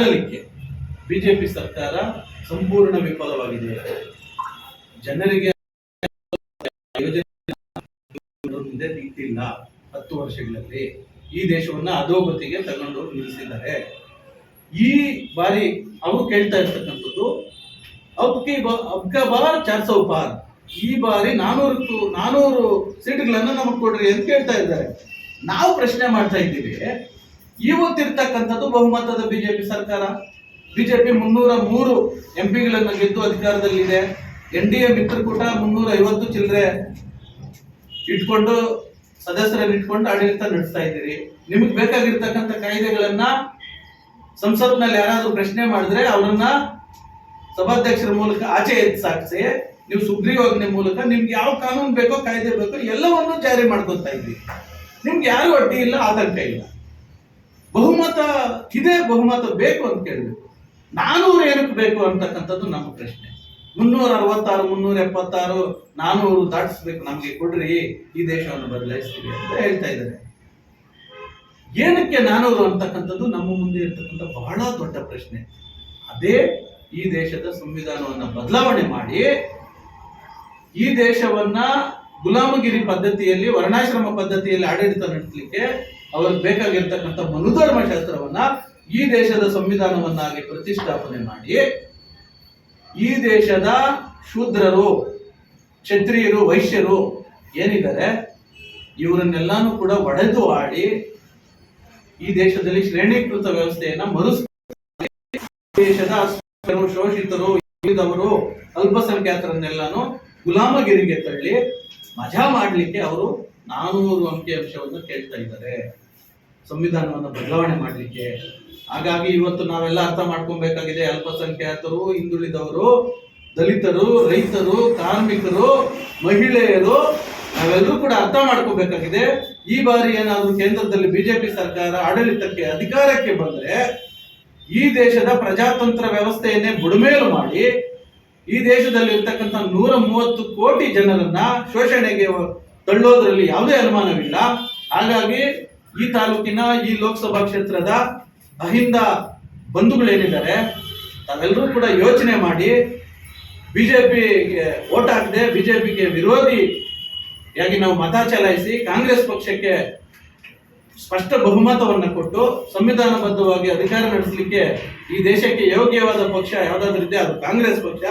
ಆಳಲಿಕ್ಕೆ BJP ಸರ್ಕಾರ ಸಂಪೂರ್ಣ ವಿಫಲವಾಗಿದೆ. ಜನರಿಗೆ ಮುಂದೆ ನಿಂತಿಲ್ಲ ಹತ್ತು ವರ್ಷಗಳಲ್ಲಿ. ಈ ದೇಶವನ್ನ ಅಧೋಗತಿಗೆ ತಗೊಂಡು ನಿಲ್ಲಿಸಿದ್ದಾರೆ. ಈ ಬಾರಿ ಅವರು ಕೇಳ್ತಾ ಇರ್ತಕ್ಕಂಥದ್ದು ಅಬ್ಕಿ ಅಬ್ಕ ಬಾರ್ ಚಾರ್ ಸೌ ಈ ಬಾರಿ ನಾನೂರು ನಾನೂರು ಸೀಟ್ಗಳನ್ನ ನಮಗೆ ಕೊಡ್ರಿ ಅಂತ ಕೇಳ್ತಾ ಇದ್ದಾರೆ. ನಾವು ಪ್ರಶ್ನೆ ಮಾಡ್ತಾ ಇದ್ದೀವಿ ಇವತ್ತಿರ್ತಕ್ಕಂಥದ್ದು ಬಹುಮತದ ಬಿಜೆಪಿ ಸರ್ಕಾರ. ಬಿಜೆಪಿ ಮುನ್ನೂರ ಮೂರು ಎಂ ಪಿಗಳನ್ನು ಗೆದ್ದು ಅಧಿಕಾರದಲ್ಲಿದೆ. ಎನ್ ಡಿ ಎ ಮಿತ್ರಕೂಟ ಮುನ್ನೂರ ಐವತ್ತು ಚಿಲ್ಲರೆ ಇಟ್ಕೊಂಡು, ಸದಸ್ಯರನ್ನ ಇಟ್ಕೊಂಡು ಆಡಳಿತ ನಡೆಸ್ತಾ ಇದ್ದೀರಿ. ನಿಮಗೆ ಬೇಕಾಗಿರ್ತಕ್ಕಂಥ ಕಾಯ್ದೆಗಳನ್ನ ಸಂಸತ್ನಲ್ಲಿ ಯಾರಾದರೂ ಪ್ರಶ್ನೆ ಮಾಡಿದ್ರೆ ಅವರನ್ನ ಸಭಾಧ್ಯಕ್ಷರ ಮೂಲಕ ಆಚೆ ಎತ್ಸಾಕ್ಸಿ ನೀವು ಸುಗ್ರೀವಾಜ್ಞೆ ಮೂಲಕ ನಿಮ್ಗೆ ಯಾವ ಕಾನೂನು ಬೇಕೋ ಕಾಯ್ದೆ ಬೇಕೋ ಎಲ್ಲವನ್ನೂ ಜಾರಿ ಮಾಡ್ಕೊತಾ ಇದ್ದೀವಿ ನಿಮ್ಗೆ ಯಾರು ಅಡ್ಡಿ ಇಲ್ಲ, ಆತಂಕ ಇಲ್ಲ. ಬಹುಮತ ಇದೆ, ಬಹುಮತ ಬೇಕು ಅಂತ ಕೇಳಬೇಕು ನಾನೂರು ಏನಕ್ಕೆ ಬೇಕು ಅಂತಕ್ಕಂಥದ್ದು ನಮ್ಮ ಪ್ರಶ್ನೆ. ಮುನ್ನೂರ ಅರವತ್ತಾರು, ಮುನ್ನೂರ ಎಪ್ಪತ್ತಾರು, ನಾನೂರು ದಾಟಿಸ್ಬೇಕು, ನಮಗೆ ಕೊಡ್ರಿ, ಈ ದೇಶವನ್ನು ಬದಲಾಯಿಸ್ತೀವಿ ಅಂತ ಹೇಳ್ತಾ ಇದ್ದಾರೆ. ಏನಕ್ಕೆ ನಾನೂರು ಅಂತಕ್ಕಂಥದ್ದು ನಮ್ಮ ಮುಂದೆ ಇರ್ತಕ್ಕಂಥ ಬಹಳ ದೊಡ್ಡ ಪ್ರಶ್ನೆ. ಅದೇ ಈ ದೇಶದ ಸಂವಿಧಾನವನ್ನು ಬದಲಾವಣೆ ಮಾಡಿ ಈ ದೇಶವನ್ನ ಗುಲಾಮಗಿರಿ ಪದ್ಧತಿಯಲ್ಲಿ, ವರ್ಣಾಶ್ರಮ ಪದ್ಧತಿಯಲ್ಲಿ ಆಡಳಿತ ನಡೆಸಲಿಕ್ಕೆ ಅವ್ರಿಗೆ ಬೇಕಾಗಿರ್ತಕ್ಕಂಥ ಮನುಧರ್ಮ ಶಾಸ್ತ್ರವನ್ನ ಈ ದೇಶದ ಸಂವಿಧಾನವನ್ನಾಗಿ ಪ್ರತಿಷ್ಠಾಪನೆ ಮಾಡಿ, ಈ ದೇಶದ ಶೂದ್ರರು, ಕ್ಷತ್ರಿಯರು, ವೈಶ್ಯರು ಏನಿದ್ದಾರೆ, ಇವರನ್ನೆಲ್ಲಾನು ಕೂಡ ಒಡೆದು ಆಡಿ ಈ ದೇಶದಲ್ಲಿ ಶ್ರೇಣೀಕೃತ ವ್ಯವಸ್ಥೆಯನ್ನ ಮರು ದೇಶದ ಶೋಷಿತರು ಅಲ್ಪಸಂಖ್ಯಾತರನ್ನೆಲ್ಲಾನು ಗುಲಾಮಗಿರಿಗೆ ತಳ್ಳಿ ಮಜಾ ಮಾಡಲಿಕ್ಕೆ ಅವರು ನಾನೂರು ಅಂಕಿ ಅಂಶವನ್ನು ಕೇಳ್ತಾ ಇದ್ದಾರೆ. ಸಂವಿಧಾನವನ್ನು ಬದಲಾವಣೆ ಮಾಡಲಿಕ್ಕೆ. ಹಾಗಾಗಿ ಇವತ್ತು ನಾವೆಲ್ಲ ಅರ್ಥ ಮಾಡ್ಕೊಬೇಕಾಗಿದೆ. ಅಲ್ಪಸಂಖ್ಯಾತರು, ಹಿಂದುಳಿದವರು, ದಲಿತರು, ರೈತರು, ಕಾರ್ಮಿಕರು, ಮಹಿಳೆಯರು, ನಾವೆಲ್ಲರೂ ಕೂಡ ಅರ್ಥ ಮಾಡ್ಕೋಬೇಕಾಗಿದೆ. ಈ ಬಾರಿ ಏನಾದರೂ ಕೇಂದ್ರದಲ್ಲಿ ಬಿಜೆಪಿ ಸರ್ಕಾರ ಆಡಳಿತಕ್ಕೆ ಅಧಿಕಾರಕ್ಕೆ ಬಂದ್ರೆ ಈ ದೇಶದ ಪ್ರಜಾತಂತ್ರ ವ್ಯವಸ್ಥೆಯನ್ನೇ ಬುಡಮೇಲು ಮಾಡಿ ಈ ದೇಶದಲ್ಲಿ ಇರ್ತಕ್ಕಂಥ ನೂರ ಮೂವತ್ತು ಕೋಟಿ ಜನರನ್ನ ಶೋಷಣೆಗೆ ತಳ್ಳೋದ್ರಲ್ಲಿ ಯಾವುದೇ ಅನುಮಾನವಿಲ್ಲ. ಹಾಗಾಗಿ ಈ ತಾಲೂಕಿನ, ಈ ಲೋಕಸಭಾ ಕ್ಷೇತ್ರದ ಅಹಿಂದ ಬಂಧುಗಳೇನಿದ್ದಾರೆ ತಾವೆಲ್ಲರೂ ಕೂಡ ಯೋಚನೆ ಮಾಡಿ, ಬಿಜೆಪಿಗೆ ಓಟ್ ಹಾಕದೆ ಬಿಜೆಪಿಗೆ ವಿರೋಧಿಯಾಗಿ ನಾವು ಮತ ಚಲಾಯಿಸಿ ಕಾಂಗ್ರೆಸ್ ಪಕ್ಷಕ್ಕೆ ಸ್ಪಷ್ಟ ಬಹುಮತವನ್ನು ಕೊಟ್ಟು ಸಂವಿಧಾನಬದ್ಧವಾಗಿ ಅಧಿಕಾರ ನಡೆಸಲಿಕ್ಕೆ ಈ ದೇಶಕ್ಕೆ ಯೋಗ್ಯವಾದ ಪಕ್ಷ ಯಾವುದಾದ್ರೂ ಇದೆ ಅದು ಕಾಂಗ್ರೆಸ್ ಪಕ್ಷ.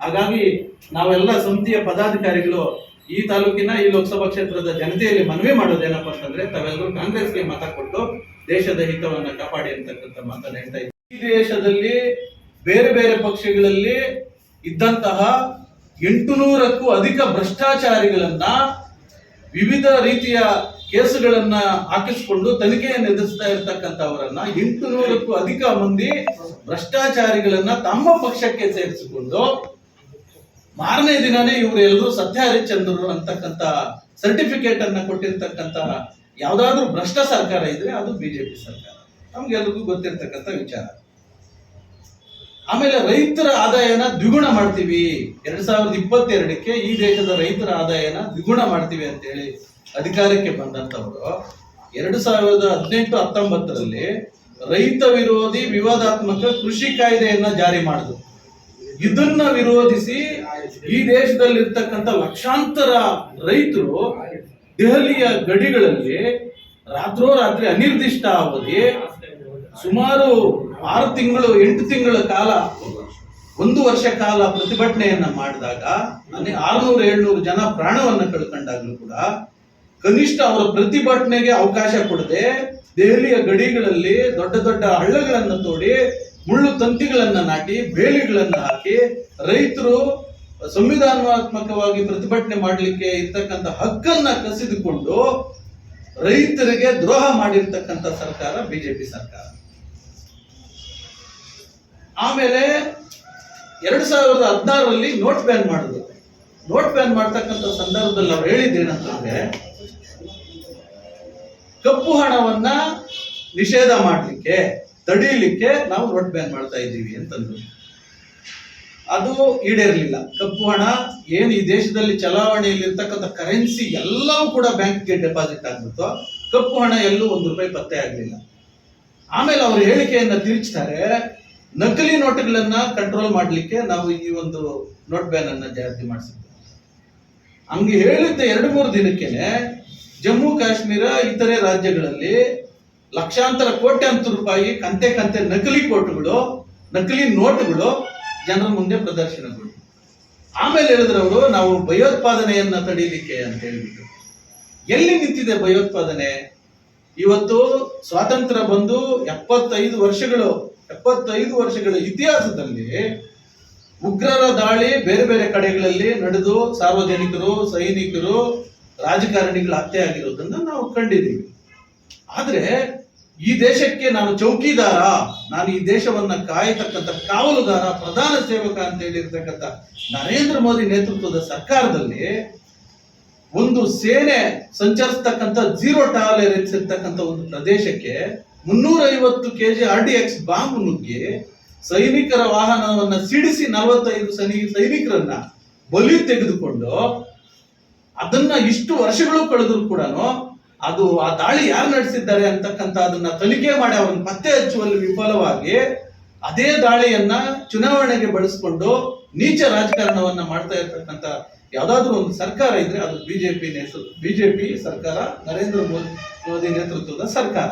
ಹಾಗಾಗಿ ನಾವೆಲ್ಲ ಸಮಿತಿಯ ಪದಾಧಿಕಾರಿಗಳು ಈ ತಾಲೂಕಿನ, ಈ ಲೋಕಸಭಾ ಕ್ಷೇತ್ರದ ಜನತೆಯಲ್ಲಿ ಮನವಿ ಮಾಡೋದೇನಪ್ಪ ಅಂತಂದ್ರೆ ತಾವೆಲ್ಲರೂ ಕಾಂಗ್ರೆಸ್ಗೆ ಮತ ಕೊಟ್ಟು ದೇಶದ ಹಿತವನ್ನ ಕಾಪಾಡಿ ಅಂತಕ್ಕಂಥ ಮಾತನ್ನ ಹೇಳ್ತಾ ಇದ್ದೀವಿ ಈ ದೇಶದಲ್ಲಿ ಬೇರೆ ಬೇರೆ ಪಕ್ಷಗಳಲ್ಲಿ ಇದ್ದಂತಹ ಎಂಟುನೂರಕ್ಕೂ ಅಧಿಕ ಭ್ರಷ್ಟಾಚಾರಿಗಳನ್ನ ವಿವಿಧ ರೀತಿಯ ಕೇಸುಗಳನ್ನ ಹಾಕಿಸಿಕೊಂಡು ತನಿಖೆಯನ್ನು ಎದುರಿಸ್ತಾ ಇರ್ತಕ್ಕಂಥವರನ್ನ ಎಂಟು ನೂರಕ್ಕೂ ಅಧಿಕ ಮಂದಿ ಭ್ರಷ್ಟಾಚಾರಿಗಳನ್ನ ತಮ್ಮ ಪಕ್ಷಕ್ಕೆ ಸೇರಿಸಿಕೊಂಡು ಮಾರನೇ ದಿನನೇ ಇವರೆಲ್ಲರೂ ಸತ್ಯ ಹರಿಶ್ಚಂದ್ರರು ಅಂತಕ್ಕಂಥ ಸರ್ಟಿಫಿಕೇಟ್ ಅನ್ನ ಕೊಟ್ಟಿರ್ತಕ್ಕಂಥ ಯಾವ್ದಾದ್ರು ಭ್ರಷ್ಟ ಸರ್ಕಾರ ಇದ್ರೆ ಅದು ಬಿಜೆಪಿ ಸರ್ಕಾರ. ನಮ್ಗೆಲ್ರಿಗೂ ಗೊತ್ತಿರ್ತಕ್ಕಂಥ ವಿಚಾರ. ಆಮೇಲೆ ರೈತರ ಆದಾಯನ ದ್ವಿಗುಣ ಮಾಡ್ತೀವಿ. ಎರಡ್ ಸಾವಿರದ ಇಪ್ಪತ್ತೆರಡಕ್ಕೆ ಈ ದೇಶದ ರೈತರ ಆದಾಯನ ದ್ವಿಗುಣ ಮಾಡ್ತೀವಿ ಅಂತೇಳಿ ಅಧಿಕಾರಕ್ಕೆ ಬಂದಂತವರು ಎರಡು ಸಾವಿರದ ಹದಿನೆಂಟು ಹತ್ತೊಂಬತ್ತರಲ್ಲಿ ರೈತ ವಿರೋಧಿ ವಿವಾದಾತ್ಮಕ ಕೃಷಿ ಕಾಯ್ದೆಯನ್ನ ಜಾರಿ ಮಾಡಿದ್ರು. ಇದನ್ನ ವಿರೋಧಿಸಿ ಈ ದೇಶದಲ್ಲಿರ್ತಕ್ಕಂಥ ಲಕ್ಷಾಂತರ ರೈತರು ದೆಹಲಿಯ ಗಡಿಗಳಲ್ಲಿ ರಾತ್ರೋರಾತ್ರಿ ಅನಿರ್ದಿಷ್ಟ ಅವಧಿ ಸುಮಾರು ಆರು ತಿಂಗಳು, ಎಂಟು ತಿಂಗಳ ಕಾಲ, ಒಂದು ವರ್ಷ ಕಾಲ ಪ್ರತಿಭಟನೆಯನ್ನ ಮಾಡಿದಾಗ ಆರ್ನೂರು, ಏಳ್ನೂರು ಜನ ಪ್ರಾಣವನ್ನ ಕಳ್ಕೊಂಡಾಗ್ಲೂ ಕೂಡ ಕನಿಷ್ಠ ಅವರ ಪ್ರತಿಭಟನೆಗೆ ಅವಕಾಶ ಕೊಡದೆ ದೆಹಲಿಯ ಗಡಿಗಳಲ್ಲಿ ದೊಡ್ಡ ದೊಡ್ಡ ಹಳ್ಳಗಳನ್ನ ತೋಡಿ ಮುಳ್ಳು ತಂತಿಗಳನ್ನ ನಾಟಿ, ಬೇಲಿಗಳನ್ನ ಹಾಕಿ ರೈತರು ಸಂವಿಧಾನಾತ್ಮಕವಾಗಿ ಪ್ರತಿಭಟನೆ ಮಾಡಲಿಕ್ಕೆ ಇರ್ತಕ್ಕಂಥ ಹಕ್ಕನ್ನ ಕಸಿದುಕೊಂಡು ರೈತರಿಗೆ ದ್ರೋಹ ಮಾಡಿರ್ತಕ್ಕಂಥ ಸರ್ಕಾರ ಬಿಜೆಪಿ ಸರ್ಕಾರ. ಆಮೇಲೆ ಎರಡ್ ಸಾವಿರದ ಹದಿನಾರರಲ್ಲಿ ನೋಟ್ ಬ್ಯಾನ್ ಮಾಡಿದ್ರು. ನೋಟ್ ಬ್ಯಾನ್ ಮಾಡ್ತಕ್ಕಂಥ ಸಂದರ್ಭದಲ್ಲಿ ಅವ್ರು ಹೇಳಿದ್ದೇನಂತಂದ್ರೆ ಕಪ್ಪು ಹಣವನ್ನ ನಿಷೇಧ ಮಾಡಲಿಕ್ಕೆ, ತಡೀಲಿಕ್ಕೆ ನಾವು ನೋಟ್ ಬ್ಯಾನ್ ಮಾಡ್ತಾ ಇದ್ದೀವಿ ಅಂತಂದ್ರು. ಅದು ಈಡೇರಲಿಲ್ಲ. ಕಪ್ಪು ಹಣ ಏನು ಈ ದೇಶದಲ್ಲಿ ಚಲಾವಣೆಯಲ್ಲಿ ಇರ್ತಕ್ಕಂಥ ಕರೆನ್ಸಿ ಎಲ್ಲವೂ ಕೂಡ ಬ್ಯಾಂಕ್ಗೆ ಡೆಪಾಸಿಟ್ ಆಗ್ಬಿಟ್ಟು ಕಪ್ಪು ಹಣ ಎಲ್ಲೂ ಒಂದು ರೂಪಾಯಿ ಪತ್ತೆ ಆಗಲಿಲ್ಲ. ಆಮೇಲೆ ಅವರು ಹೇಳಿಕೆಯನ್ನ ತಿರುಚ್ತಾರೆ, ನಕಲಿ ನೋಟುಗಳನ್ನು ಕಂಟ್ರೋಲ್ ಮಾಡಲಿಕ್ಕೆ ನಾವು ಈ ಒಂದು ನೋಟ್ ಬ್ಯಾನ್ ಅನ್ನ ಜಾರಿ ಮಾಡಿಸಿದ್ವಿ. ಹಂಗೆ ಹೇಳಿದ್ದ ಎರಡು ಮೂರು ದಿನಕ್ಕೇನೆ ಜಮ್ಮು ಕಾಶ್ಮೀರ ಇತರೆ ರಾಜ್ಯಗಳಲ್ಲಿ ಲಕ್ಷಾಂತರ ಕೋಟ್ಯಾಂತರ ರೂಪಾಯಿ ಕಂತೆ ಕಂತೆ ನಕಲಿ ಕೋಟುಗಳು ನಕಲಿ ನೋಟುಗಳು ಜನರ ಮುಂದೆ ಪ್ರದರ್ಶನಗಳು. ಆಮೇಲೆ ಹೇಳಿದ್ರು ಅವರು, ನಾವು ಭಯೋತ್ಪಾದನೆಯನ್ನ ತಡೀಲಿಕ್ಕೆ ಅಂತ ಹೇಳಿಬಿಟ್ಟು. ಎಲ್ಲಿ ನಿಂತಿದೆ ಭಯೋತ್ಪಾದನೆ? ಇವತ್ತು ಸ್ವಾತಂತ್ರ್ಯ ಬಂದು ಎಪ್ಪತ್ತೈದು ವರ್ಷಗಳು, ಎಪ್ಪತ್ತೈದು ವರ್ಷಗಳ ಇತಿಹಾಸದಲ್ಲಿ ಉಗ್ರರ ದಾಳಿ ಬೇರೆ ಬೇರೆ ಕಡೆಗಳಲ್ಲಿ ನಡೆದು, ಸಾರ್ವಜನಿಕರು, ಸೈನಿಕರು ರಾಜಕಾರಣಿಗಳ ಹತ್ಯೆ ಆಗಿರೋದನ್ನ ನಾವು ಕಂಡಿದ್ದೀವಿ. ಆದ್ರೆ ಈ ದೇಶಕ್ಕೆ ನಾನು ಚೌಕಿದಾರ, ನಾನು ಈ ದೇಶವನ್ನ ಕಾಯತಕ್ಕಂಥ ಕಾವಲುಗಾರ, ಪ್ರಧಾನ ಸೇವಕ ಅಂತ ಹೇಳಿರ್ತಕ್ಕಂಥ ನರೇಂದ್ರ ಮೋದಿ ನೇತೃತ್ವದ ಸರ್ಕಾರದಲ್ಲಿ ಒಂದು ಸೇನೆ ಸಂಚರಿಸ್ತಕ್ಕಂಥ ಜೀರೋ ಟಾಲರೆನ್ಸ್ ಇರ್ತಕ್ಕಂಥ ಒಂದು ಪ್ರದೇಶಕ್ಕೆ ಮುನ್ನೂರ ಐವತ್ತು KG R D X bomb ನುಗ್ಗಿ ಸೈನಿಕರ ವಾಹನವನ್ನ ಸಿಡಿಸಿ ನಲವತ್ತೈದು ಸೈನಿ ಸೈನಿಕರನ್ನ ಬಲಿ ತೆಗೆದುಕೊಂಡು ಅದನ್ನ ಇಷ್ಟು ವರ್ಷಗಳು ಕಳೆದ್ರು ಕೂಡ ಅದು ಆ ದಾಳಿ ಯಾರು ನಡೆಸಿದ್ದಾರೆ ಅಂತಕ್ಕಂಥ ಅದನ್ನ ತನಿಖೆ ಮಾಡಿ ಅವರನ್ನು ಪತ್ತೆ ಹಚ್ಚುವಲ್ಲಿ ವಿಫಲವಾಗಿ ಅದೇ ದಾಳಿಯನ್ನ ಚುನಾವಣೆಗೆ ಬಳಸಿಕೊಂಡು ನೀಚ ರಾಜಕಾರಣವನ್ನ ಮಾಡ್ತಾ ಇರ್ತಕ್ಕಂಥ ಯಾವ್ದಾದ್ರು ಒಂದು ಸರ್ಕಾರ ಇದ್ರೆ ಅದು ಬಿಜೆಪಿ ನೇತೃತ್ವ ಬಿಜೆಪಿ ಸರ್ಕಾರ, ನರೇಂದ್ರ ಮೋದಿ ಮೋದಿ ನೇತೃತ್ವದ ಸರ್ಕಾರ.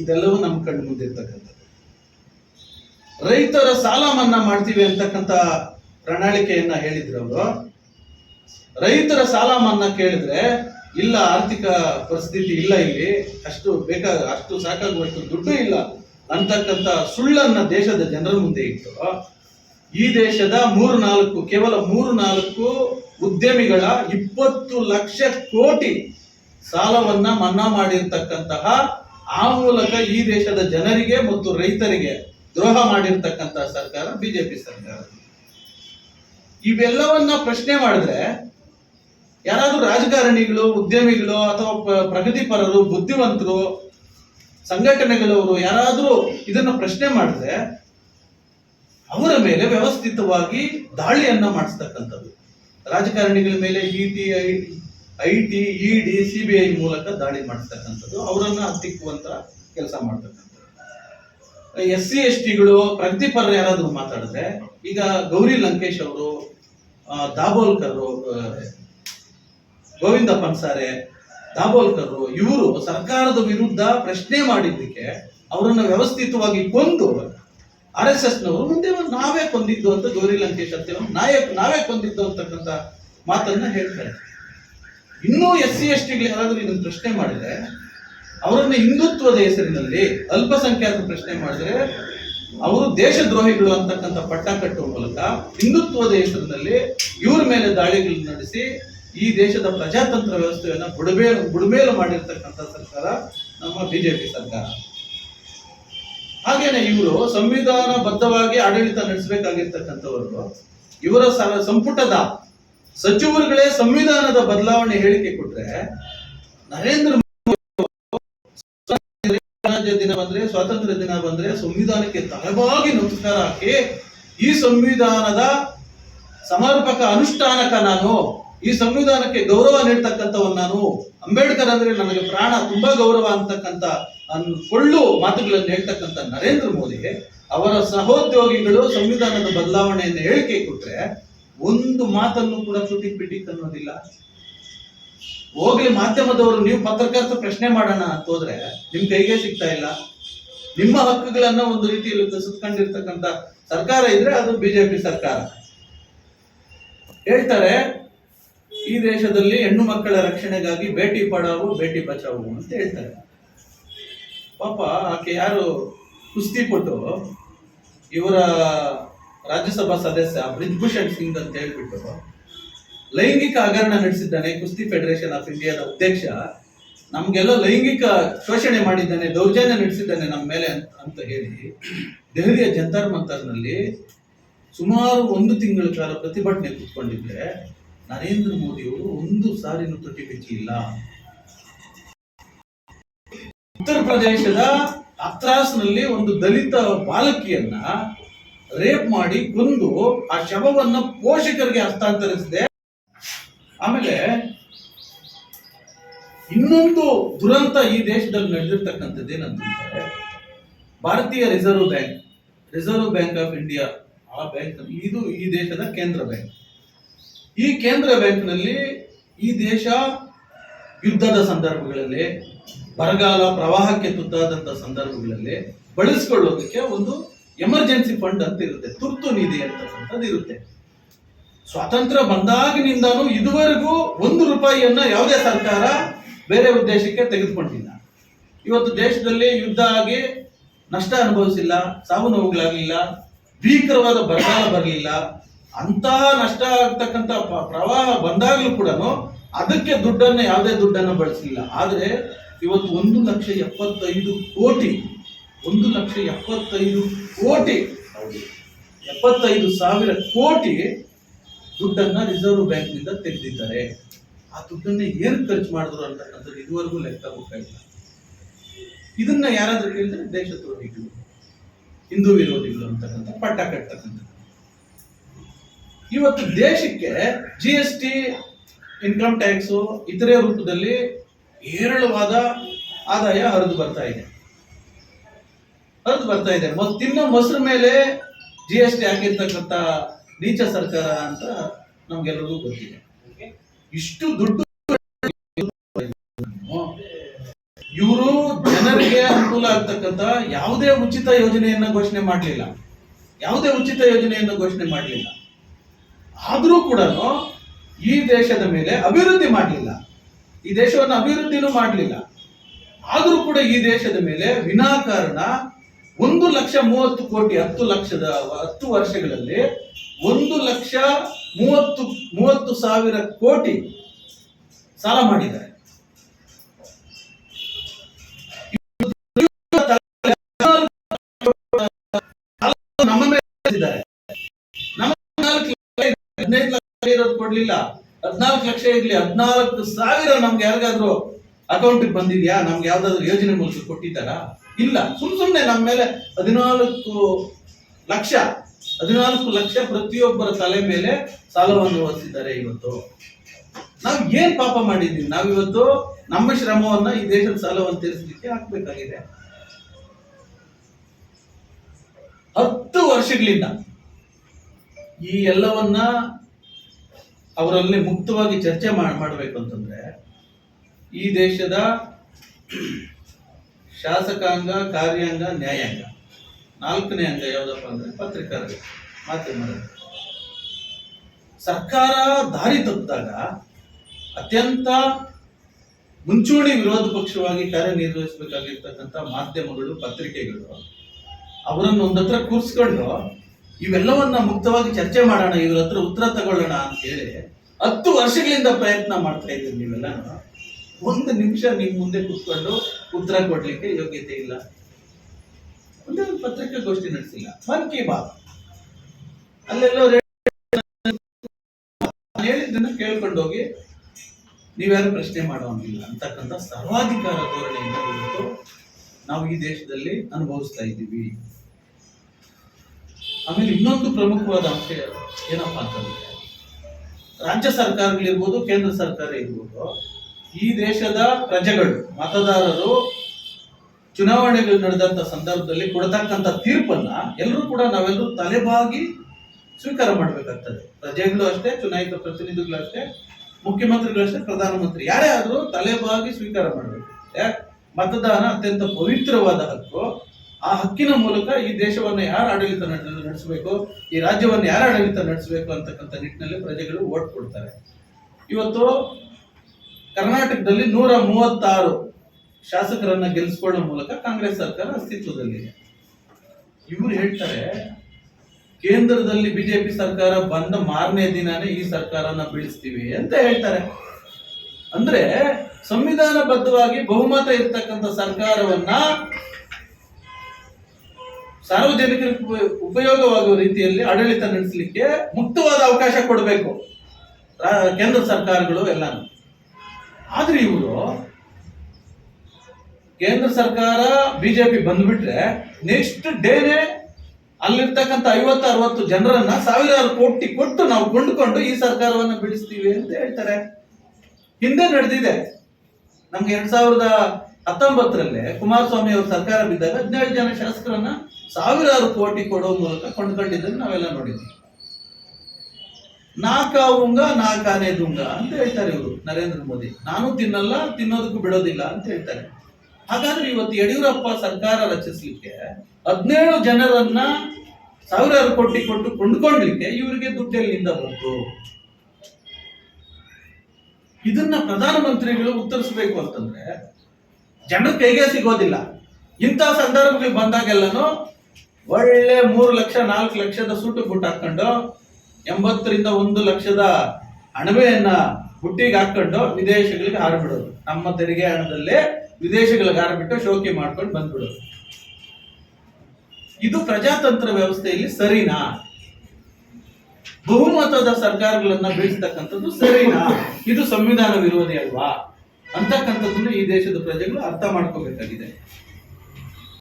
ಇದೆಲ್ಲವೂ ನಮ್ಮ ಕಣ್ಣು ಮುಂದೆ ಇರ್ತಕ್ಕಂಥದ್ದು. ರೈತರ ಸಾಲ ಮನ್ನಾ ಮಾಡ್ತೀವಿ ಅಂತಕ್ಕಂಥ ಪ್ರಣಾಳಿಕೆಯನ್ನ ಹೇಳಿದ್ರು ಅವರು. ರೈತರ ಸಾಲ ಮನ್ನಾ ಕೇಳಿದ್ರೆ, ಇಲ್ಲ, ಆರ್ಥಿಕ ಪರಿಸ್ಥಿತಿ ಇಲ್ಲ ಇಲ್ಲಿ, ಅಷ್ಟು ಬೇಕಾದ ಅಷ್ಟು ಸಾಕಾಗುವಷ್ಟು ದುಡ್ಡು ಇಲ್ಲ ಅಂತಕ್ಕಂಥ ಸುಳ್ಳನ್ನ ದೇಶದ ಜನರ ಮುಂದೆ ಇಟ್ಟು, ಈ ದೇಶದ ಮೂರು ನಾಲ್ಕು, ಕೇವಲ ಮೂರು ನಾಲ್ಕು ಉದ್ಯಮಿಗಳ ಇಪ್ಪತ್ತು ಲಕ್ಷ ಕೋಟಿ ಸಾಲವನ್ನ ಮನ್ನಾ ಮಾಡಿರ್ತಕ್ಕಂತಹ, ಆ ಮೂಲಕ ಈ ದೇಶದ ಜನರಿಗೆ ಮತ್ತು ರೈತರಿಗೆ ದ್ರೋಹ ಮಾಡಿರ್ತಕ್ಕಂತಹ ಸರ್ಕಾರ, ಬಿಜೆಪಿ ಸರ್ಕಾರ. ಇವೆಲ್ಲವನ್ನ ಪ್ರಶ್ನೆ ಮಾಡಿದ್ರೆ ಯಾರಾದರೂ ರಾಜಕಾರಣಿಗಳು, ಉದ್ಯಮಿಗಳು ಅಥವಾ ಪ್ರಗತಿಪರರು, ಬುದ್ಧಿವಂತರು, ಸಂಘಟನೆಗಳವರು ಯಾರಾದರೂ ಇದನ್ನ ಪ್ರಶ್ನೆ ಮಾಡಿದ್ರೆ ಅವರ ಮೇಲೆ ವ್ಯವಸ್ಥಿತವಾಗಿ ದಾಳಿಯನ್ನ ಮಾಡಿಸ್ತಕ್ಕಂಥದ್ದು. ರಾಜಕಾರಣಿಗಳ ಮೇಲೆ E T I I T ED C B I ಮೂಲಕ ದಾಳಿ ಮಾಡಿಸ್ತಕ್ಕಂಥದ್ದು. ಅವರನ್ನ ಹತ್ತಿಕ್ಕುವಂತ ಕೆಲಸ ಮಾಡ್ತಕ್ಕಂಥದ್ದು. ಎಸ್ ಸಿ ಎಸ್ ಟಿಗಳು ಪ್ರಗತಿಪರರು ಯಾರಾದ್ರು ಮಾತಾಡಿದ್ರೆ, ಈಗ ಗೌರಿ ಲಂಕೇಶ್ ಅವರು ದಾಬೋಲ್ಕರ್ ಗೋವಿಂದ ಪನ್ಸಾರೆ ದಾಬೋಲ್ಕರ್ ಇವರು ಸರ್ಕಾರದ ವಿರುದ್ಧ ಪ್ರಶ್ನೆ ಮಾಡಿದ್ದಕ್ಕೆ ಅವರನ್ನು ವ್ಯವಸ್ಥಿತವಾಗಿ ಕೊಂದು ಆರ್ ಎಸ್ ಎಸ್ ನವರು ಮುಂದೆ ನಾವೇ ಕೊಂದಿದ್ದು ಅಂತ ಗೌರಿ ಲಂಕೇಶ್ ಅಂತ ನಾಯಕ್, ನಾವೇ ಕೊಂದಿದ್ದು ಅಂತಕ್ಕಂಥ ಮಾತನ್ನ ಹೇಳ್ತಾರೆ. ಇನ್ನೂ ಎಸ್ ಸಿ ಎಸ್ ಟಿಗಳು ಯಾರಾದ್ರೂ ಇದನ್ನು ಪ್ರಶ್ನೆ ಮಾಡಿದ್ರೆ ಅವರನ್ನ ಹಿಂದುತ್ವದ ಹೆಸರಿನಲ್ಲಿ ಅಲ್ಪಸಂಖ್ಯಾತ ಪ್ರಶ್ನೆ ಮಾಡಿದ್ರೆ, ಅವರು ದೇಶದ್ರೋಹಿಗಳು ಅಂತಕ್ಕಂಥ ಪಟ್ಟ ಕಟ್ಟುವ ಮೂಲಕ ಹಿಂದುತ್ವದ ಹೆಸರಿನಲ್ಲಿ ಇವ್ರ ಮೇಲೆ ದಾಳಿಗಳನ್ನು ನಡೆಸಿ ಈ ದೇಶದ ಪ್ರಜಾತಂತ್ರ ವ್ಯವಸ್ಥೆಯನ್ನ ಬುಡಬೇ ಬುಡಮೇಲು ಮಾಡಿರ್ತಕ್ಕಂಥ ಸರ್ಕಾರ ನಮ್ಮ ಬಿಜೆಪಿ ಸರ್ಕಾರ. ಹಾಗೇನೆ ಇವರು ಸಂವಿಧಾನಬದ್ಧವಾಗಿ ಆಡಳಿತ ನಡೆಸಬೇಕಾಗಿರ್ತಕ್ಕಂಥವರು, ಇವರ ಸಂಪುಟದ ಸಚಿವರುಗಳೇ ಸಂವಿಧಾನದ ಬದಲಾವಣೆ ಹೇಳಿಕೆ ಕೊಟ್ರೆ ನರೇಂದ್ರ ರಾಜ್ಯ ದಿನ ಬಂದ್ರೆ, ಸ್ವಾತಂತ್ರ್ಯ ದಿನ ಬಂದ್ರೆ ಸಂವಿಧಾನಕ್ಕೆ ತಲೆಬಾಗಿ ನಮಸ್ಕಾರ ಹಾಕಿ, ಈ ಸಂವಿಧಾನದ ಸಮರ್ಪಕ ಅನುಷ್ಠಾನಕ ನಾನು, ಈ ಸಂವಿಧಾನಕ್ಕೆ ಗೌರವ ನೀಡ್ತಕ್ಕಂಥವನ್ ನಾನು, ಅಂಬೇಡ್ಕರ್ ಅಂದ್ರೆ ನನಗೆ ಪ್ರಾಣ ತುಂಬಾ ಗೌರವ ಅಂತಕ್ಕಂಥ ಕೊಳ್ಳು ಮಾತುಗಳನ್ನು ಹೇಳ್ತಕ್ಕಂಥ ನರೇಂದ್ರ ಮೋದಿ, ಅವರ ಸಹೋದ್ಯೋಗಿಗಳು ಸಂವಿಧಾನದ ಬದಲಾವಣೆಯನ್ನು ಹೇಳಿಕೆ ಕೊಟ್ರೆ ಒಂದು ಮಾತನ್ನು ಕೂಡ ಚುಟಿಕ್ ಪಿಟಿಕ್ ಅನ್ನೋದಿಲ್ಲ. ಹೋಗ್ಲಿ, ಮಾಧ್ಯಮದವರು, ನೀವು ಪತ್ರಕರ್ತ ಪ್ರಶ್ನೆ ಮಾಡೋಣ ಅಂತ ಹೋದ್ರೆ ನಿಮ್ ಕೈಗೆ ಸಿಗ್ತಾ ಇಲ್ಲ. ನಿಮ್ಮ ಹಕ್ಕುಗಳನ್ನ ಒಂದು ರೀತಿಯಲ್ಲಿ ಕಸಿದ್ಕೊಂಡಿರ್ತಕ್ಕಂಥ ಸರ್ಕಾರ ಇದ್ರೆ ಅದು ಬಿಜೆಪಿ ಸರ್ಕಾರ. ಹೇಳ್ತಾರೆ, ಈ ದೇಶದಲ್ಲಿ ಹೆಣ್ಣು ಮಕ್ಕಳ ರಕ್ಷಣೆಗಾಗಿ ಭೇಟಿ ಪಡಾವು ಭೇಟಿ ಬಚಾವು ಅಂತ ಹೇಳ್ತಾರೆ. ಪಾಪ ಆಕೆ ಯಾರು ಕುಸ್ತಿಪಟ್ಟು ಇವರ ರಾಜ್ಯಸಭಾ ಸದಸ್ಯ ಬ್ರಿಜ್ಭೂಷಣ್ ಸಿಂಗ್ ಅಂತ ಹೇಳ್ಬಿಟ್ಟು ಲೈಂಗಿಕ ಹಗರಣ ನಡೆಸಿದ್ದಾನೆ ಕುಸ್ತಿ ಫೆಡರೇಷನ್ ಆಫ್ ಇಂಡಿಯಾದ ಅಧ್ಯಕ್ಷ ನಮ್ಗೆಲ್ಲ ಲೈಂಗಿಕ ಶೋಷಣೆ ಮಾಡಿದ್ದಾನೆ, ದೌರ್ಜನ್ಯ ನಡೆಸಿದ್ದಾನೆ ನಮ್ಮ ಮೇಲೆ ಅಂತ ಹೇಳಿ ದೆಹಲಿಯ ಜಂತರ್ ಮಂತರ್ನಲ್ಲಿ ಸುಮಾರು ಒಂದು ತಿಂಗಳ ಕಾಲ ಪ್ರತಿಭಟನೆ ಕೂತ್ಕೊಂಡಿದ್ರೆ ನರೇಂದ್ರ ಮೋದಿಯವರು ಒಂದು ಸಾರಿನೂ ತುಟಿ ಬಿಚ್ಚಿಲ್ಲ ಉತ್ತರ ಪ್ರದೇಶದ ಅತ್ರಾಸ್ನಲ್ಲಿ ಒಂದು ದಲಿತ ಬಾಲಕಿಯನ್ನ ರೇಪ್ ಮಾಡಿ ಕೊಂದು ಆ ಶವವನ್ನು ಪೋಷಕರಿಗೆ ಹಸ್ತಾಂತರಿಸಿದೆ. ಆಮೇಲೆ ಇನ್ನೊಂದು ದುರಂತ ಈ ದೇಶದಲ್ಲಿ ನಡೆದಿರ್ತಕ್ಕಂಥದ್ದು ಏನಂತಂದ್ರೆ ಭಾರತೀಯ reserve bank reserve bank of India ಆ ಬ್ಯಾಂಕ್ ಇದು ಈ ದೇಶದ ಕೇಂದ್ರ ಬ್ಯಾಂಕ್ ಈ ಕೇಂದ್ರ ಬ್ಯಾಂಕ್ನಲ್ಲಿ ಈ ದೇಶ ಯುದ್ಧದ ಸಂದರ್ಭಗಳಲ್ಲಿ, ಬರಗಾಲ ಪ್ರವಾಹಕ್ಕೆ ತುತ್ತಾದಂತ ಸಂದರ್ಭಗಳಲ್ಲಿ ಬಳಸ್ಕೊಳ್ಳೋದಕ್ಕೆ ಒಂದು ಎಮರ್ಜೆನ್ಸಿ ಫಂಡ್ ಅಂತ ಇರುತ್ತೆ, ತುರ್ತು ನಿಧಿ ಅಂತಕ್ಕಂಥದ್ದು ಇರುತ್ತೆ. ಸ್ವಾತಂತ್ರ್ಯ ಬಂದಾಗಿನಿಂದಾನು ಇದುವರೆಗೂ ಒಂದು ರೂಪಾಯಿಯನ್ನ ಯಾವುದೇ ಸರ್ಕಾರ ಬೇರೆ ಉದ್ದೇಶಕ್ಕೆ ತೆಗೆದುಕೊಂಡಿಲ್ಲ. ಇವತ್ತು ದೇಶದಲ್ಲಿ ಯುದ್ಧ ಆಗಿ ನಷ್ಟ ಅನುಭವಿಸಿಲ್ಲ, ಸಾವು ನೋವುಗಳಾಗಲಿಲ್ಲ, ಭೀಕರವಾದ ಬರಗಾಲ ಬರಲಿಲ್ಲ, ಅಂತಹ ನಷ್ಟ ಆಗ್ತಕ್ಕಂಥ ಪ್ರವಾಹ ಬಂದಾಗಲೂ ಕೂಡ ಅದಕ್ಕೆ ದುಡ್ಡನ್ನ, ಯಾವುದೇ ದುಡ್ಡನ್ನು ಬಳಸಲಿಲ್ಲ. ಆದರೆ ಇವತ್ತು ಒಂದು ಲಕ್ಷ ಎಪ್ಪತ್ತೈದು ಕೋಟಿ, ಒಂದು ಲಕ್ಷ ಎಪ್ಪತ್ತೈದು ಕೋಟಿ ಎಪ್ಪತ್ತೈದು ಸಾವಿರ ಕೋಟಿ ದುಡ್ಡನ್ನ ರಿಸರ್ವ್ ಬ್ಯಾಂಕ್ನಿಂದ ತೆಗೆದಿದ್ದಾರೆ. ಆ ದುಡ್ಡನ್ನ ಏನು ಖರ್ಚು ಮಾಡಿದ್ರು ಅಂತಕ್ಕಂಥದ್ದು ಇದುವರೆಗೂ ಲೆಕ್ಕ ಗೊತ್ತಾಗಿಲ್ಲ ಇದನ್ನ ಯಾರಾದ್ರೂ ಕೇಳಿದ್ರೆ ದೇಶದ್ರೋಹಿಗಳು ಹಿಂದೂ ವಿರೋಧಿಗಳು ಅಂತಕ್ಕಂಥ ಪಟ್ಟ ಕಟ್ಟತಕ್ಕಂಥದ್ದು ಇವತ್ತು ದೇಶಕ್ಕೆ G S T income tax ಇತರೆ ರೂಪದಲ್ಲಿ ಹೇರಳವಾದ ಆದಾಯ ಹರಿದು ಬರ್ತಾ ಇದೆ. ಹರಿದು ಬರ್ತಾ ಇದೆ. ತಿನ್ನೋ ಮೊಸರು ಮೇಲೆ ಜಿ ಎಸ್ ಟಿ ಹಾಕಿರ್ತಕ್ಕಂಥ ನೀಚ ಸರ್ಕಾರ ಅಂತ ನಮ್ಗೆಲ್ಲರಿಗೂ ಗೊತ್ತಿದೆ. ಇಷ್ಟು ದುಡ್ಡು ಇವರು ಜನರಿಗೆ ಅನುಕೂಲ ಆಗ್ತಕ್ಕಂತ ಯಾವುದೇ ಉಚಿತ ಯೋಜನೆಯನ್ನ ಘೋಷಣೆ ಮಾಡಲಿಲ್ಲ. ಯಾವುದೇ ಉಚಿತ ಯೋಜನೆಯನ್ನು ಘೋಷಣೆ ಮಾಡಲಿಲ್ಲ. ಆದರೂ ಕೂಡ ಈ ದೇಶದ ಮೇಲೆ ಅಭಿವೃದ್ಧಿ ಮಾಡಲಿಲ್ಲ. ಈ ದೇಶವನ್ನು ಅಭಿವೃದ್ಧಿನೂ ಮಾಡಲಿಲ್ಲ. ಆದರೂ ಕೂಡ ಈ ದೇಶದ ಮೇಲೆ ವಿನಾಕಾರಣ ಒಂದು ಲಕ್ಷ ಮೂವತ್ತು ಕೋಟಿ ಹತ್ತು ಲಕ್ಷದ ಹತ್ತು ವರ್ಷಗಳಲ್ಲಿ ಒಂದು ಲಕ್ಷ ಮೂವತ್ತು ಮೂವತ್ತು ಸಾವಿರ ಕೋಟಿ ಸಾಲ ಮಾಡಿದ್ದಾರೆ. ಕೊಡ್ಲಿಲ್ಲ. ಹದಿನಾಲ್ಕು ಲಕ್ಷ ಇರ್ಲಿ, ಹದಿನಾಲ್ಕು ಸಾವಿರ ನಮ್ಗೆ ಯಾರಿಗಾದ್ರು ಅಕೌಂಟ್ ಬಂದಿದ್ಯಾ? ನಮ್ಗೆ ಯಾವ್ದಾದ್ರು ಯೋಜನೆ ಮೂಲಕ ಕೊಟ್ಟಿದ್ದಾರಾ? ಇಲ್ಲ, ಸುಮ್ ಸುಮ್ಮನೆ ನಮ್ಮ ಮೇಲೆ ಹದಿನಾಲ್ಕು ಲಕ್ಷ ಹದಿನಾಲ್ಕು ಲಕ್ಷ ಪ್ರತಿಯೊಬ್ಬರ ತಲೆ ಮೇಲೆ ಸಾಲವನ್ನು ಹೊರಿಸಿದ್ದಾರೆ ಇವತ್ತು. ನಾವು ಏನ್ ಪಾಪ ಮಾಡಿದ್ದೀವಿ? ನಾವಿವತ್ತು ನಮ್ಮ ಶ್ರಮವನ್ನ ಈ ದೇಶದ ಸಾಲವನ್ನು ತೀರಿಸಲಿಕ್ಕೆ ಹಾಕ್ಬೇಕಾಗಿದೆ ಹತ್ತು ವರ್ಷಗಳಿಂದ ಈ ಎಲ್ಲವನ್ನ ಅವರಲ್ಲಿ ಮುಕ್ತವಾಗಿ ಚರ್ಚೆ ಮಾಡಬೇಕು ಮಾಡ್ಬೇಕು ಅಂತಂದ್ರೆ ಈ ದೇಶದ ಶಾಸಕಾಂಗ, ಕಾರ್ಯಾಂಗ, ನ್ಯಾಯಾಂಗ. ನಾಲ್ಕನೇ ಅಂಗ ಯಾವುದಪ್ಪ ಅಂದ್ರೆ ಪತ್ರಿಕಾರರು. ಮಾಧ್ಯಮಗಳು ಸರ್ಕಾರ ದಾರಿ ತಪ್ಪಿದಾಗ ಅತ್ಯಂತ ಮುಂಚೂಣಿ ವಿರೋಧ ಪಕ್ಷವಾಗಿ ಕಾರ್ಯನಿರ್ವಹಿಸಬೇಕಾಗಿರ್ತಕ್ಕಂಥ ಮಾಧ್ಯಮಗಳು, ಪತ್ರಿಕೆಗಳು, ಅವರನ್ನು ಒಂದತ್ರ ಕೂರಿಸ್ಕೊಂಡು ಇವೆಲ್ಲವನ್ನ ಮುಕ್ತವಾಗಿ ಚರ್ಚೆ ಮಾಡೋಣ, ಇವ್ರ ಹತ್ರ ಉತ್ತರ ತಗೊಳ್ಳೋಣ ಅಂತ ಹೇಳಿ ಹತ್ತು ವರ್ಷಗಳಿಂದ ಪ್ರಯತ್ನ ಮಾಡ್ತಾ ಇದ್ದೀರಿ ನೀವೆಲ್ಲ. ಒಂದು ನಿಮಿಷ ನಿಮ್ಮ ಮುಂದೆ ಕೂತ್ಕೊಂಡು ಉತ್ತರ ಕೊಡ್ಲಿಕ್ಕೆ ಯೋಗ್ಯತೆ ಇಲ್ಲ. ಒಂದೇ ಪತ್ರಿಕಾಗೋಷ್ಠಿ ನಡೆಸಿಲ್ಲ. ಮನ್ ಕಿ ಬಾತ್. ಅಲ್ಲೆಲ್ಲೋ ಹೇಳಿದ್ದನ್ನ ಕೇಳ್ಕೊಂಡು ಹೋಗಿ ನೀವ್ಯಾರು ಪ್ರಶ್ನೆ ಮಾಡೋಂಗಿಲ್ಲ ಅಂತಕ್ಕಂಥ ಸರ್ವಾಧಿಕಾರ ಧೋರಣೆಯನ್ನು ಇವತ್ತು ನಾವು ಈ ದೇಶದಲ್ಲಿ ಅನುಭವಿಸ್ತಾ ಇದ್ದೀವಿ. ಆಮೇಲೆ ಇನ್ನೊಂದು ಪ್ರಮುಖವಾದ ಅಂಶ ಏನಪ್ಪಾ ಅಂತಂದ್ರೆ, ರಾಜ್ಯ ಸರ್ಕಾರಗಳಿರ್ಬೋದು, ಕೇಂದ್ರ ಸರ್ಕಾರ ಇರ್ಬೋದು ಈ ದೇಶದ ಪ್ರಜೆಗಳು, ಮತದಾರರು ಚುನಾವಣೆಗಳು ನಡೆದಂತ ಸಂದರ್ಭದಲ್ಲಿ ಕೊಡತಕ್ಕಂಥ ತೀರ್ಪನ್ನ ಎಲ್ಲರೂ ಕೂಡ ನಾವೆಲ್ಲರೂ ತಲೆಬಾಗಿ ಸ್ವೀಕಾರ ಮಾಡಬೇಕಾಗ್ತದೆ. ಪ್ರಜೆಗಳು ಅಷ್ಟೇ, ಚುನಾಯಿತ ಪ್ರತಿನಿಧಿಗಳು ಅಷ್ಟೇ, ಮುಖ್ಯಮಂತ್ರಿಗಳು ಅಷ್ಟೇ, ಪ್ರಧಾನಮಂತ್ರಿ. ಯಾರೇ ಆದರೂ ತಲೆಬಾಗಿ ಸ್ವೀಕಾರ ಮಾಡಬೇಕು. ಯಾಕೆ? ಮತದಾನ ಅತ್ಯಂತ ಪವಿತ್ರವಾದ ಹಕ್ಕು. ಆ ಹಕ್ಕಿನ ಮೂಲಕ ಈ ದೇಶವನ್ನು ಯಾರು ಆಡಳಿತ ನಡೆ- ನಡೆಸಬೇಕು? ಈ ರಾಜ್ಯವನ್ನು ಯಾರು ಆಡಳಿತ ನಡೆಸಬೇಕು ಅಂತಕ್ಕಂಥ ನಿಟ್ಟಿನಲ್ಲಿ ಪ್ರಜೆಗಳು ಓಟ್ ಕೊಡ್ತಾರೆ. ಇವತ್ತು ಕರ್ನಾಟಕದಲ್ಲಿ ನೂರ ಮೂವತ್ತಾರು ಶಾಸಕರನ್ನ ಗೆಲ್ಲಿಸ್ಕೊಳ್ಳೋ ಮೂಲಕ ಕಾಂಗ್ರೆಸ್ ಸರ್ಕಾರ ಅಸ್ತಿತ್ವದಲ್ಲಿದೆ. ಇವ್ರು ಹೇಳ್ತಾರೆ, ಕೇಂದ್ರದಲ್ಲಿ ಬಿಜೆಪಿ ಸರ್ಕಾರ ಬಂದ ಮಾರನೇ ದಿನಾನೇ ಈ ಸರ್ಕಾರನ ಬೀಳಿಸ್ತೀವಿ ಅಂತ ಹೇಳ್ತಾರೆ. ಅಂದ್ರೆ ಸಂವಿಧಾನಬದ್ಧವಾಗಿ ಬಹುಮತ ಇರ್ತಕ್ಕಂಥ ಸರ್ಕಾರವನ್ನ ಸಾರ್ವಜನಿಕರಿಗೆ ಉಪ- ಉಪಯೋಗವಾಗುವ ರೀತಿಯಲ್ಲಿ ಆಡಳಿತ ನಡೆಸಲಿಕ್ಕೆ ಮುಕ್ತವಾದ ಅವಕಾಶ ಕೊಡಬೇಕು. ಕೇಂದ್ರ ಸರ್ಕಾರಗಳು ಎಲ್ಲಾನು. ಆದ್ರೆ ಇವರು ಕೇಂದ್ರ ಸರ್ಕಾರ, ಬಿಜೆಪಿ ಬಂದ್ಬಿಟ್ರೆ ನೆಕ್ಸ್ಟ್ ಡೇನೆ ಅಲ್ಲಿರ್ತಕ್ಕಂಥ ಐವತ್ತು ಅರವತ್ತು ಜನರನ್ನ ಸಾವಿರಾರು ಕೋಟಿ ಕೊಟ್ಟು ನಾವು ಕೊಂಡುಕೊಂಡು ಈ ಸರ್ಕಾರವನ್ನು ಬಿಡಿಸ್ತೀವಿ ಅಂತ ಹೇಳ್ತಾರೆ. ಹಿಂದೆ ನಡೆದಿದೆ. ನಮ್ಗೆ ಎರಡ್ ಸಾವಿರದ ಹತ್ತೊಂಬತ್ತರಲ್ಲಿ ಕುಮಾರಸ್ವಾಮಿ ಅವ್ರ ಸರ್ಕಾರ ಬಿದ್ದಾಗ ಹದಿನೇಳು ಜನ ಶಾಸಕರನ್ನ ಸಾವಿರಾರು ಕೋಟಿ ಕೊಡೋ ಮೂಲಕ ಕೊಂಡ್ಕೊಂಡಿದ್ದನ್ನು ನಾವೆಲ್ಲ ನೋಡಿದ್ವಿ. ನಾಕಾವುಂಗ ನಾಕಾನೆ ದುಂಗ ಅಂತ ಹೇಳ್ತಾರೆ ಇವರು, ನರೇಂದ್ರ ಮೋದಿ. ನಾನು ತಿನ್ನಲ್ಲ, ತಿನ್ನೋದಕ್ಕೂ ಬಿಡೋದಿಲ್ಲ ಅಂತ ಹೇಳ್ತಾರೆ. ಹಾಗಾದ್ರೆ ಇವತ್ತು ಯಡಿಯೂರಪ್ಪ ಸರ್ಕಾರ ರಚಿಸ್ಲಿಕ್ಕೆ ಹದಿನೇಳು ಜನರನ್ನ ಸಾವಿರಾರು ಕೋಟಿ ಕೊಟ್ಟು ಕೊಂಡ್ಕೊಂಡ್ಲಿಕ್ಕೆ ಇವರಿಗೆ ದುಡ್ಡು ಎಲ್ಲಿಂದ ಬಂತು? ಇದನ್ನ ಪ್ರಧಾನಮಂತ್ರಿಗಳು ಉತ್ತರಿಸಬೇಕು ಅಂತಂದ್ರೆ, ಜನರ ಕೈಗೆ ಸಿಗೋದಿಲ್ಲ. ಇಂಥ ಸಂದರ್ಭಗಳಿಗೆ ಬಂದಾಗೆಲ್ಲನೂ ಒಳ್ಳೆ ಮೂರು ಲಕ್ಷ, ನಾಲ್ಕು ಲಕ್ಷದ ಸೂಟು ಬುಟ್ಟು ಹಾಕೊಂಡು ಎಂಬತ್ತರಿಂದ ಒಂದು ಲಕ್ಷದ ಅಣಬೆಯನ್ನ ಹುಟ್ಟಿಗೆ ಹಾಕೊಂಡು ವಿದೇಶಗಳಿಗೆ ಹಾರಿಬಿಡೋದು. ನಮ್ಮ ತೆರಿಗೆ ಹಣದಲ್ಲೇ ವಿದೇಶಗಳಿಗೆ ಹಾರಿಬಿಟ್ಟು ಶೋಕಿ ಮಾಡ್ಕೊಂಡು ಬಂದ್ಬಿಡೋದು. ಇದು ಪ್ರಜಾತಂತ್ರ ವ್ಯವಸ್ಥೆಯಲ್ಲಿ ಸರಿನಾ? ಬಹುಮತದ ಸರ್ಕಾರಗಳನ್ನ ಬೀಳಿಸ್ತಕ್ಕಂಥದ್ದು ಸರಿನಾ? ಇದು ಸಂವಿಧಾನ ವಿರೋಧಿ ಅಲ್ವಾ? ಅಂತಕ್ಕಂಥದ್ದನ್ನು ಈ ದೇಶದ ಪ್ರಜೆಗಳು ಅರ್ಥ ಮಾಡ್ಕೋಬೇಕಾಗಿದೆ.